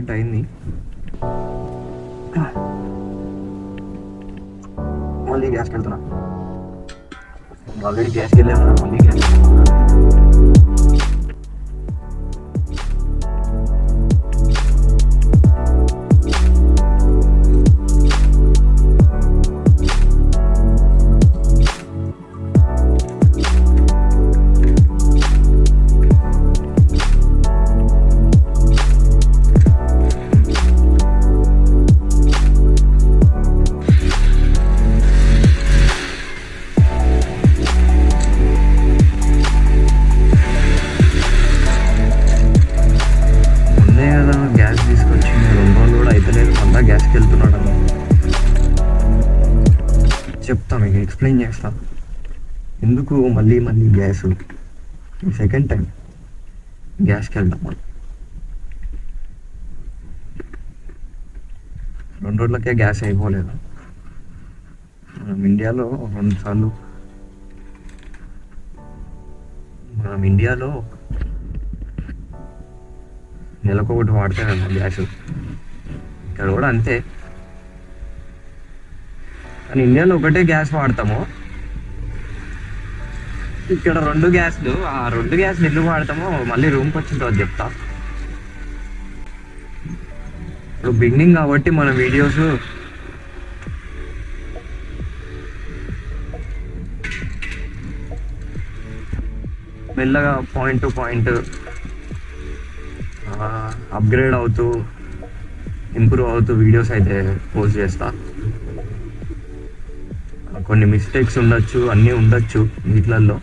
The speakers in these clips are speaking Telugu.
స్టార్ట్ అయింది. మళ్ళీ గ్యాస్కి వెళ్తున్నా. ఆల్రెడీ గ్యాస్కి వెళ్ళాము మళ్ళీ గ్యాస్ ముందే మళ్ళీ గ్యాస్కి వెళ్తున్నాడు అన్న. చెప్తా మీకు ఎక్స్ప్లెయిన్ చేస్తా. ఎందుకు మళ్ళీ మళ్ళీ గ్యాస్? సెకండ్ టైం గ్యాస్కి వెళ్దాం మనం. రెండు రోజులకే గ్యాస్ అయిపోలేదు. మనం ఇండియాలో రెండు సార్లు మనం ఇండియాలో నెలకు ఒకటి గ్యాస్. ఇక్కడ కూడా అంతే. కానీ ఇండియాలో ఒకటే గ్యాస్ వాడతాము. ఇక్కడ రెండు గ్యాస్లు ఆ రెండు గ్యాస్లు ఎందుకు వాడతామో మళ్ళీ రూమ్కి వచ్చిన తర్వాత చెప్తా. ఇప్పుడు బిగినింగ్ కాబట్టి మన వీడియోస్ మెల్లగా పాయింట్ టు పాయింట్ అప్గ్రేడ్ అవుతూ ఇంప్రూవ్ అవుతూ వీడియోస్ అయితే పోస్ట్ చేస్తా. కొన్ని మిస్టేక్స్ ఉండొచ్చు అన్నీ ఉండొచ్చు వీటిలలో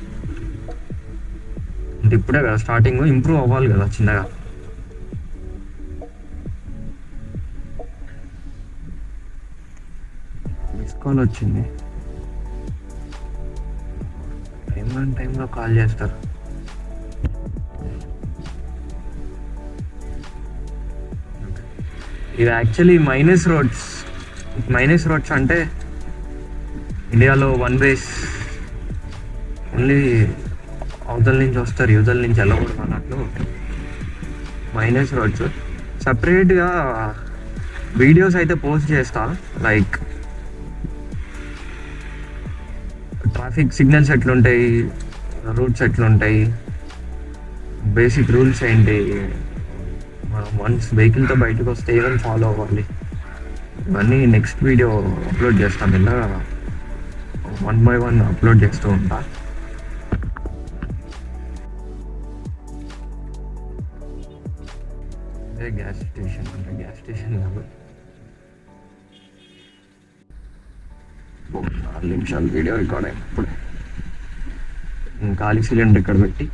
అంటే ఇప్పుడే కదా స్టార్టింగ్ ఇంప్రూవ్ అవ్వాలి కదా చిన్నగా. మిస్ కాల్ వచ్చింది. టైం టైంలో కాల్ చేస్తారు. ఇది actually minus roads minus roads అంటే ఇండియాలో వన్ వేస్ ఓన్లీ అవతల నుంచి వస్తారు యువతల నుంచి వెళ్ళకూడదు అన్నట్లు. మైనస్ రోడ్స్ సపరేట్గా వీడియోస్ అయితే పోస్ట్ చేస్తా లైక్ ట్రాఫిక్ సిగ్నల్స్ ఎట్లుంటాయి రూట్స్ ఎట్లుంటాయి బేసిక్ రూల్స్ ఏంటి వన్స్ వెహికల్తో బయటకు వస్తే ఏమైనా ఫాలో అవ్వాలి? ఇవన్నీ నెక్స్ట్ వీడియో అప్లోడ్ చేస్తాను ఇలా వన్ బై వన్ అప్లోడ్ చేస్తూ ఉంటా. అదే గ్యాస్ స్టేషన్ అంటే గ్యాస్ స్టేషన్ కాదు. నాలుగు నిమిషాలు వీడియో రికార్డ్ అయినప్పుడు ఇప్పుడు. ఖాళీ సిలిండర్ ఇక్కడ పెట్టి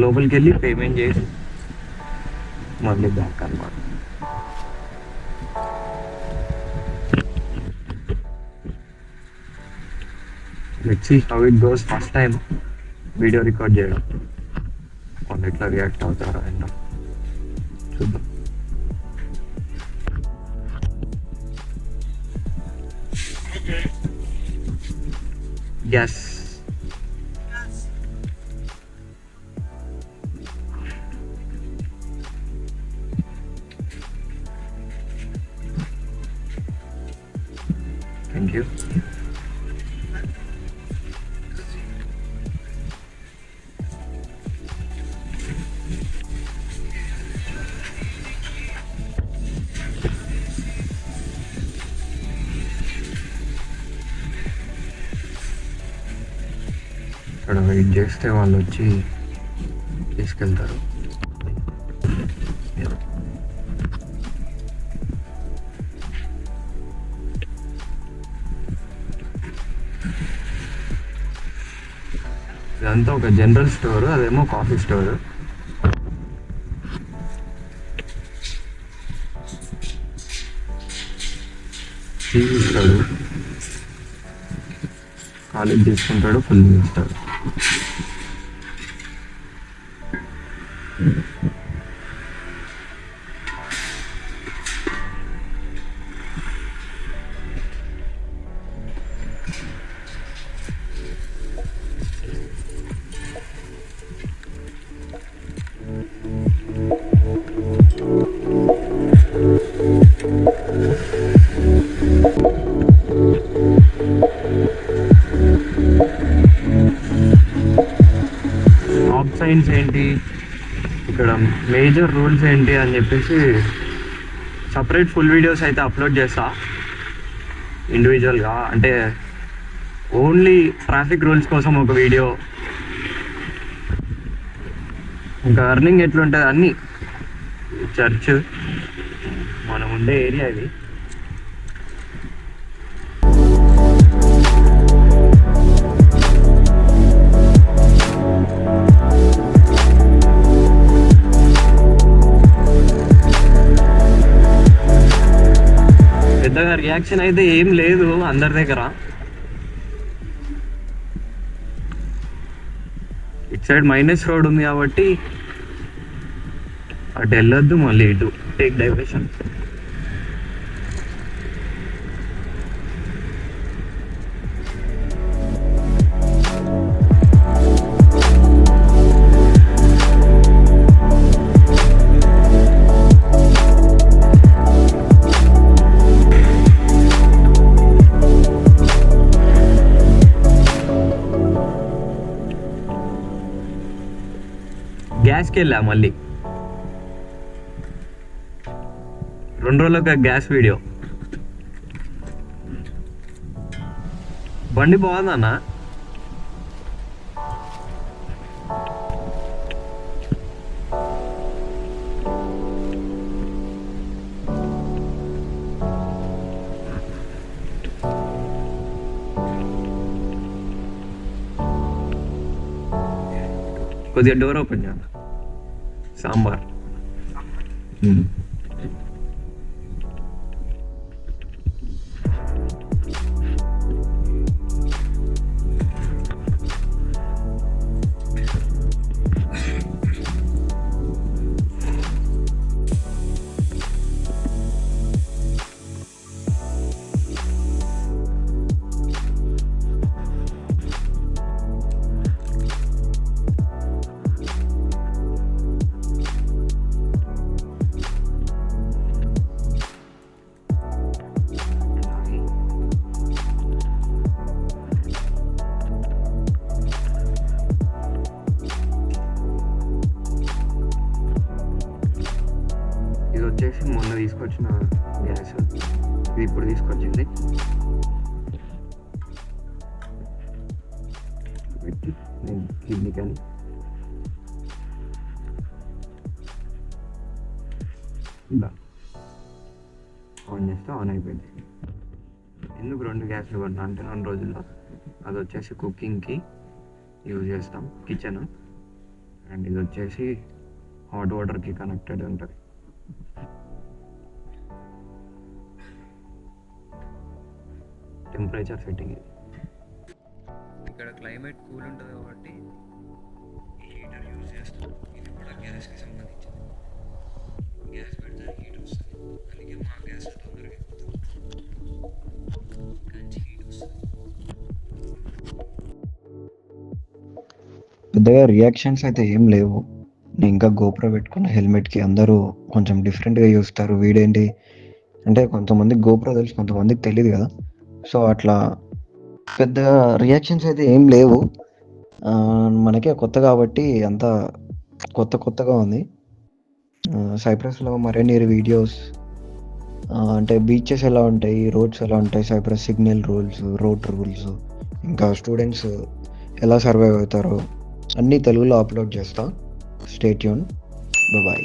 లోపలికి వెళ్ళి పేమెంట్ చేసి మళ్ళీ బ్యాక్ అనమాట let's see how it goes first time video record చేయడం వాళ్ళు ఎట్లా రియాక్ట్ అవుతారా అండ్ చూద్దాం ఎస్ థ్యాంక్ ఇక్కడ వెయిట్ చేస్తే వాళ్ళు వచ్చి తీసుకెళ్తారు. ఇదంతా ఒక జనరల్ స్టోర్ అదేమో కాఫీ స్టోర్ టీ ఇస్తాడు. కాలేజ్ తీసుకుంటాడు ఫుల్ ఇస్తాడు. సైన్స్ ఏంటి? ఇక్కడ మేజర్ రూల్స్ ఏంటి అని చెప్పేసి సపరేట్ ఫుల్ వీడియోస్ అయితే అప్లోడ్ చేస్తా. ఇండివిజువల్గా అంటే ఓన్లీ ట్రాఫిక్ రూల్స్ కోసం ఒక వీడియో. ఇంకా అర్నింగ్ ఎట్లుంటుంది అన్నీ? చర్చ్. మనం ఉండే ఏరియా ఇది. రియాక్షన్ అయితే ఏం లేదు అందరి దగ్గర. ఇటు సైడ్ మైనస్ రోడ్ ఉంది కాబట్టి అటు వెళ్ళొద్దు మళ్ళీ ఇటు. టేక్ డైవర్షన్ గ్యాస్కి వెళ్ళా మళ్ళీ. రెండు రోజులకు గ్యాస్ వీడియో. బండి బాగుందన్న కొద్దిగా డోర్ ఓపెన్ చేయాలి 咱们嗯。ఇది ఇప్పుడు తీసుకొచ్చింది. పెట్టి నేను కిందికని ఇలా ఆన్ చేస్తే ఆన్ అయిపోయింది. ఎందుకు రెండు గ్యాస్లు కొన్నా అంటే రెండు రోజుల్లో? అది వచ్చేసి కుకింగ్కి యూజ్ చేస్తాం. కిచెన్. అండ్ ఇది వచ్చేసి హాట్ వాటర్కి కనెక్టెడ్ ఉంటుంది. టెంపరేచర్ సెట్టింగ్ ఇక్కడ క్లైమేట్ కూల్ ఉంటుంది కాబట్టి హీటర్ యూజ్ చేస్తాం. ఇది కూడా గ్యాస్కి సంబంధించింది. గ్యాస్ పెడితే హీట్ వస్తుంది. అందుకే మా గ్యాస్ తొందరగా అయిపోతుంది మంచి హీట్ వస్తుంది. పెద్దగా రియాక్షన్స్ అయితే ఏం లేవు. నేను ఇంకా గోప్రో పెట్టుకున్న హెల్మెట్కి అందరూ కొంచెం డిఫరెంట్గా చూస్తారు. వీడేంటి? అంటే కొంతమందికి గోప్రో తెలుసు కొంతమందికి తెలియదు కదా. సో అట్లా పెద్దగా రియాక్షన్స్ అయితే ఏం లేవు. మనకే కొత్త కాబట్టి అంతా కొత్త కొత్తగా ఉంది. సైప్రస్లో మరిన్ని వీడియోస్ అంటే బీచెస్ ఎలా ఉంటాయి రోడ్స్ ఎలా ఉంటాయి Cyprus signal rules road rules ఇంకా స్టూడెంట్స్ ఎలా సర్వైవ్ అవుతారో అన్నీ తెలుగులో అప్లోడ్ చేస్తా. Stay tune bye